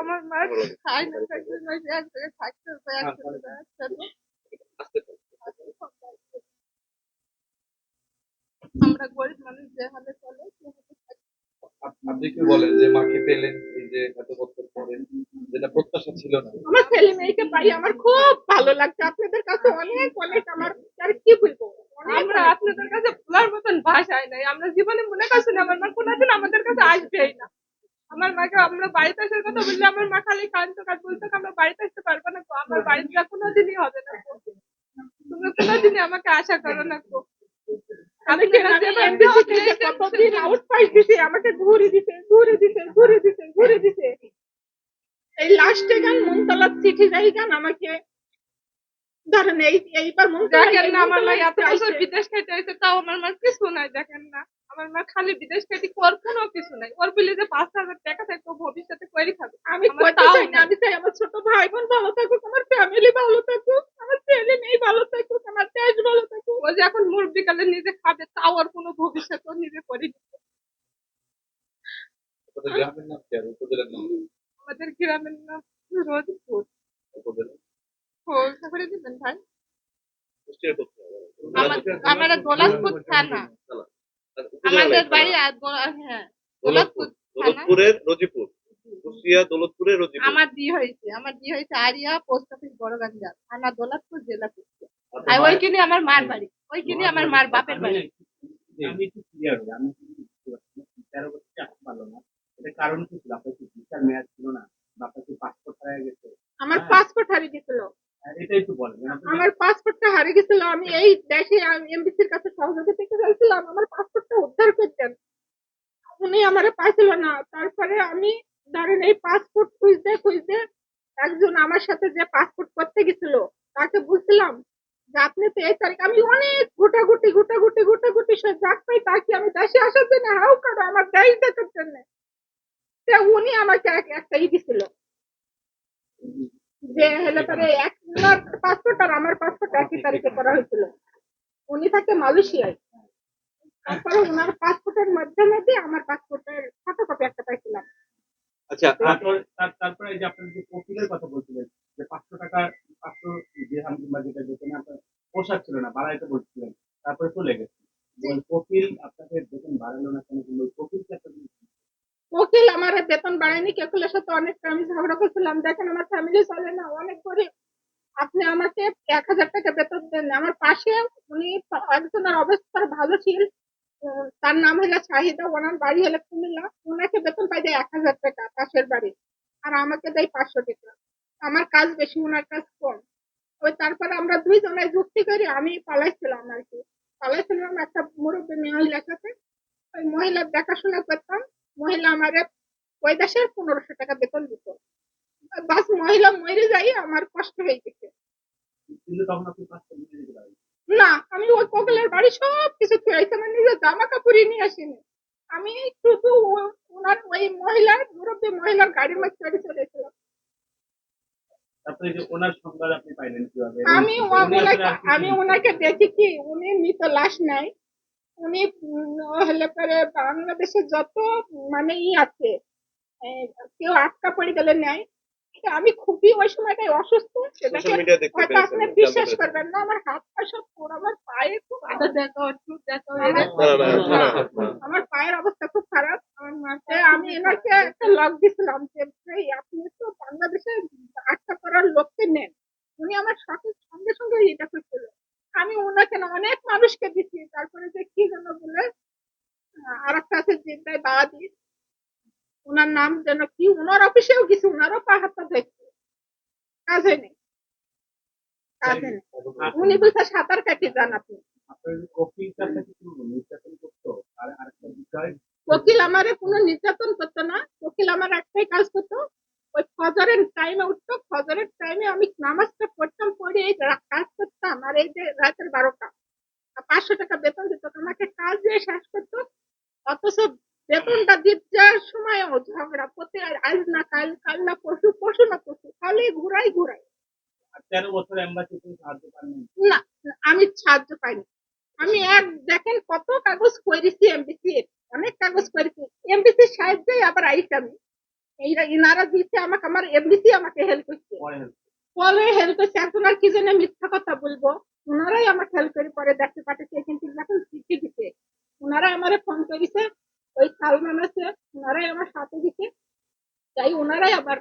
আমার মা খায় না থাকতে গরিব মানুষ যে হালে চলে আপনি কি বলেন যে মাকে পেলেন এই যে এত বছর পরে যেটা প্রত্যাশা ছিল না আমার ছেলে মেয়েকে পাই আমার খুব ভালো লাগছে আপনাদের কাছে অনেক অনেক আমার আর কি বলব অনেক আমরা আপনাদের কাছে ভাষায় নাই আমরা জীবনে মনে করছি না আমার মা কোনোদিন আমাদের কাছে আসবেই না আমার মাকে আমরা বাড়িতে আসার কথা বললে আমার মা খালি কান্ত কাজ বলতো আমরা বাড়িতে আসতে পারব না গো, আমার বাড়িতে কোনোদিনই হবে না। তোমরা কোনোদিনই আমাকে আশা করো না গো। আমি আপনারা যেভাবে যেভাবে এমবিসি থেকে দিয়েছেন, কতদিন আউট পাইস দিছে আমাকে ঘুরে দিছে ঘুরে দিছে ঘুরে দিছে ঘুরে দিছে এই লাস্টে গান মনতলার চিঠি যাই গান আমাকে ধরেন এই এইবার দেখেন না আমার মা এত বছর বিদেশ খাইতে হয়েছে তাও আমার মা কিছু নাই দেখেন না। আমার মা খালি বিদেশ খাইতে ওর কোনো কিছু নাই। ওর বলে যে পাঁচ হাজার টাকা থাকতো ভবিষ্যতে করে খাবে। আমি চাই না আমি চাই আমার ছোট ভাই বোন ভালো থাকুক আমার ফ্যামিলি ভালো থাকুক আমার ছেলে মেয়ে ভালো থাকুক আমার দেশ ভালো থাকুক। ও যে এখন মুরব্বি কালে নিজে খাবে তাও আর কোনো ভবিষ্যৎ ও নিজে করে দিবে? আমাদের গ্রামের নাম রোজপুর উপজেলা ও করে দিবেন ভাই কুষ্টিয়া করতে হবে। আমার- থানা। আমাদের বাড়ি হ্যাঁ দৌলতপুর থানা। রজিপুর। কুষ্টিয়া দৌলতপুরের রজিপুর। আমার বিয়ে হয়েছে। আমার বিয়ে হয়েছে আরিয়া পোস্ট অফিস বড়গাঞ্জা থানা জেলা কুষ্টিয়া। আর ওইখানে আমার মার বাড়ি। ওইখানে আমার মার বাপের বাড়ি। আমি একটু ক্লিয়ার আমি না। তেরো বছর চাকরি পারল না? এটা কারণ কি ছিল? আপনার কি ভিসার মেয়াদ ছিল না? বা আপনার কি পাসপোর্ট হারিয়ে গেছে? আমার পাসপোর্ট হারিয়ে গেছিল। বলেন আপনি আমার পাসপোর্টটা হারিয়ে গেছিল আমি এই দেশে এমবিসির কাছে সহযোগিতা থেকে চাইছিলাম আমার পাসপোর্টটা উদ্ধার করতেন। উনি আমারে পাইছিল না। তারপরে আমি ধরেন এই পাসপোর্ট খুঁজতে খুঁজতে একজন আমার সাথে যে পাসপোর্ট করতে গেছিল তাকে বলছিলাম যে আপনি তো এই তারিখ আমি অনেক গোটাগুটি গোটাগুটি গোটাগুটি সে যাক পাই তাকে আমি দেশে আসার জন্য হাউ কারও আমার দেশ দেখার জন্য? উনি আমাকে এক- একটা ই দিছিল। যে হলে পরে এক পাসপোর্ট আর আমার পাসপোর্ট একই তারিখে করা হয়েছিল। উনি থাকে মালয়েশিয়ায়। তারপরে ওনার পাসপোর্টের মাধ্যমে দিয়ে আমার পাসপোর্টের ফটোকপি একটা পাইছিলাম। আচ্ছা তারপর তারপরে যে আপনার যে কপিলের কথা বলছিলেন যে পাঁচশো টাকা পাঁচশো দিরহাম কিংবা যেটা যেখানে আপনার পোশাক ছিল না বাড়াইতে বলছিলেন তারপরে চলে গেছে ওই কপিল আপনাকে বেতন বাড়ালো না কেন কিন্তু ওই কপিলকে আপনার উকিল বাড়ায়নি কেকুলের সাথে অনেক আমি ঝগড়া করছিলাম দেখেন, আমার ফ্যামিলি চলে না, অনেক গরিব। আপনি আমাকে এক হাজার টাকা বেতন দেন। আমার পাশে উনি একজনের অবস্থা ভালো ছিল। তার নাম হলো শাহিদা ওনার বাড়ি হলো কুমিল্লা। ওনাকে বেতন পাই দেয় এক হাজার টাকা পাশের বাড়ি। আর আমাকে দেয় পাঁচশো টাকা। আমার কাজ বেশি ওনার কাজ কম। ওই তারপরে আমরা দুইজনে যুক্তি করি আমি পালাইছিলাম আর কি। পালাইছিলাম, একটা মুরব্বী মহিলার সাথে ওই মহিলার দেখাশোনা করতাম। মহিলা আমারে ওই দেশের পনেরোশো টাকা বেতন দিত। বাস মহিলা মরে যাই আমার কষ্ট হয়ে গেছে। না আমি ওই কোকিলের বাড়ি সব কিছু খেয়েছি আমার নিজের জামা কাপড়ই নিয়ে আসিনি। আমি শুধু ওনার ওই মহিলার মুরব্বী মহিলার গাড়ির মধ্যে চড়ে চলেছিলাম। আমি আমি ওনাকে দেখি কি উনি মৃত লাশ নাই? উনি হলে পরে বাংলাদেশে যত মানে ই আছে কেউ আটকা পড়ে গেলে নেয় আমি খুবই ওই সময়টাই অসুস্থ সেটাকে হয়তো আপনি বিশ্বাস করবেন না আমার হাত পা সব পুরো আমার পায়ে খুব আচ্ছা দেখো একটু দেখো আমার- পায়ের অবস্থা খুব খারাপ। আমি এনাকে একটা লক দিছিলাম যে "এই, আপনি তো বাংলাদেশে আটকা করার লোককে নেন। উনি আমার সাথে সঙ্গে সঙ্গে এটা করছিল আমি ওনাকে না অনেক মানুষকে দিচ্ছি তারপরে যে কি যেন বলে আর একটা আছে জিদ্দায় বাদি। ওনার নাম যেন কি, ওনার অফিসেও কিছু ওনারও পা হাতটা দেখছে কাজ হয়নি। কাজ হয়নি। উনি বলছে, সাঁতার কাটি বিষয় কোকিল আমারে কোনো নির্যাতন করতো না। কোকিল আমার একটাই কাজ করতো, ওই ফজরের টাইমে উঠতো, ফজরের টাইমে আমি নামাজটা পড়তাম, পড়ে এই কাজ করতাম, আর এই যে রাতের বারোটা। পাঁচশো টাকা বেতন দিত। আমাকে কাজ দিয়ে শেষ করতো, অথচ বেতনটা দিতে যাওয়ার সময় ঝগড়া প্রতি আজ না কাল কাল না পশু পশু না পশু খালি ঘুরাই ঘুরাই। তেরো বছর এম্বাসি সাহায্য না। আমি সাহায্য পাইনি আমি এক দেখেন কত কাগজ করেছি এমবিসি অনেক কাগজ করেছি। সাহায্যে আবার আইসি আমি। এইরা ইনারা দিচ্ছে আমাকে আমার এমডিসি আমাকে হেল্প করছে। পরে হেল্প করছে। এখন আর কি যেন মিথ্যা কথা বলব। ওনারাই আমাকে হেল্প করে পরে দেখতে পাঠাচ্ছে কিন্তু এখন চিঠি দিছে ওনারাই আমারে ফোন করেছে সালমান আছে ওনারাই আমার সাথে দিচ্ছে তাই ওনারাই আবার